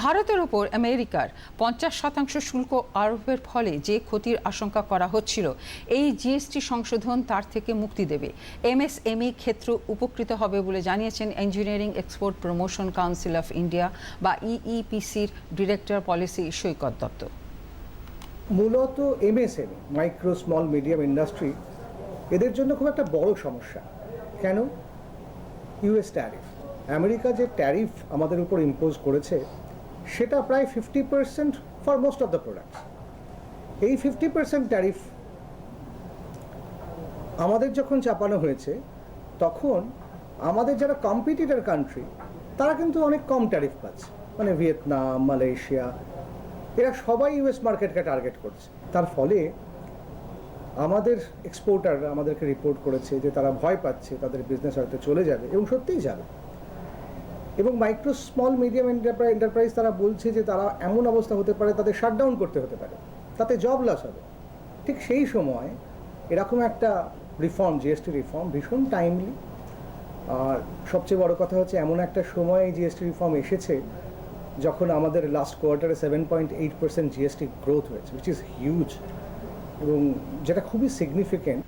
ভারতের ওপর আমেরিকার পঞ্চাশ শতাংশ শুল্ক আরোপের ফলে যে ক্ষতির আশঙ্কা করা হচ্ছিল, এই জিএসটি সংশোধন তার থেকে মুক্তি দেবে। এমএসএমই ক্ষেত্র উপকৃত হবে বলে জানিয়েছেন engineering export promotion council of India বা ইইপিসির ডিরেক্টর পলিসি সৈকত দত্ত মূলত MSME micro small medium industry এদের জন্য খুব একটা বড় সমস্যা। কেন? ইউএস ট্যারিফ আমেরিকা যে ট্যারিফ আমাদের উপর ইম্পোজ করেছে সেটা প্রায় fifty percent for most of the products এই ফিফটি পার্সেন্ট ট্যারিফ আমাদের যখন চাপানো হয়েছে, তখন আমাদের যারা কম্পিটিটর কান্ট্রি তারা কিন্তু অনেক কম ট্যারিফ পাচ্ছে। মানে ভিয়েতনাম, মালয়েশিয়া, এরা সবাই ইউএস মার্কেটকে টার্গেট করছে। তার ফলে আমাদের এক্সপোর্টাররা আমাদেরকে রিপোর্ট করেছে যে তারা ভয় পাচ্ছে, তাদের বিজনেস হয়তো চলে যাবে এবং সত্যিই যাবে। এবং মাইক্রো স্মল মিডিয়াম এন্টারপ্রাইজ তারা বলছে যে তারা এমন অবস্থা হতে পারে, তাদের শাটডাউন করতে হতে পারে। তাতে জব লস হবে। ঠিক সেই সময় এরকম একটা রিফর্ম জিএসটি রিফর্ম ভীষণ টাইমলি আর সবচেয়ে বড় কথা হচ্ছে এমন একটা সময় জিএসটি রিফর্ম এসেছে যখন আমাদের লাস্ট কোয়ার্টারে seven point eight percent GST growth which is huge huge এবং যেটা খুবই সিগনিফিকেন্ট